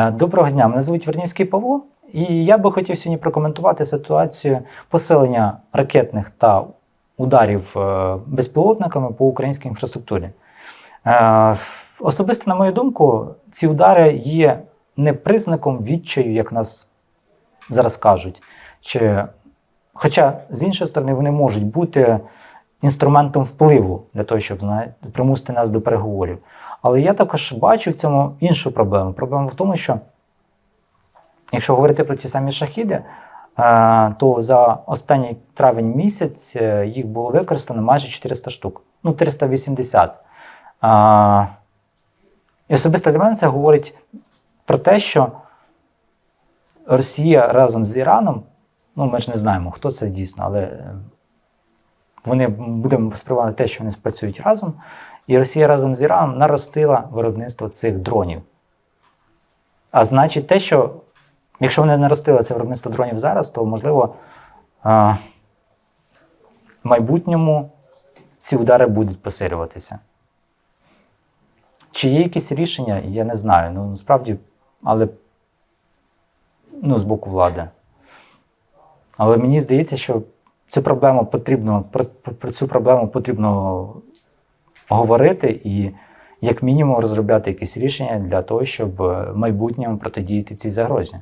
Е, Доброго дня, мене звуть Вернівський Павло, і я би хотів сьогодні прокоментувати ситуацію посилення ракетних та ударів е, безпілотниками по українській інфраструктурі. Е, Особисто, на мою думку, ці удари є не признаком відчаю, як нас зараз кажуть. Чи... Хоча, з іншої сторони, вони можуть бути інструментом впливу для того, щоб знаєте, примусити нас до переговорів. Але я також бачу в цьому іншу проблему. Проблема в тому, що якщо говорити про ті самі шахіди, е, то за останній травень місяць е, їх було використано майже 400 штук, ну 380. Е, І особисто для мене це говорить про те, що Росія разом з Іраном, ну ми ж не знаємо, хто це дійсно, але вони будемо сприймати те, що вони спрацюють разом. І Росія разом з Іраном наростила виробництво цих дронів. А значить, те, що якщо вони наростили це виробництво дронів зараз, то можливо в майбутньому ці удари будуть посилюватися. Чи є якісь рішення, я не знаю. Ну, насправді, але ну, з боку влади. Але мені здається, що цю проблему потрібно, про, про цю проблему потрібно говорити і, як мінімум, розробляти якісь рішення для того, щоб в майбутньому протидіяти цій загрозі.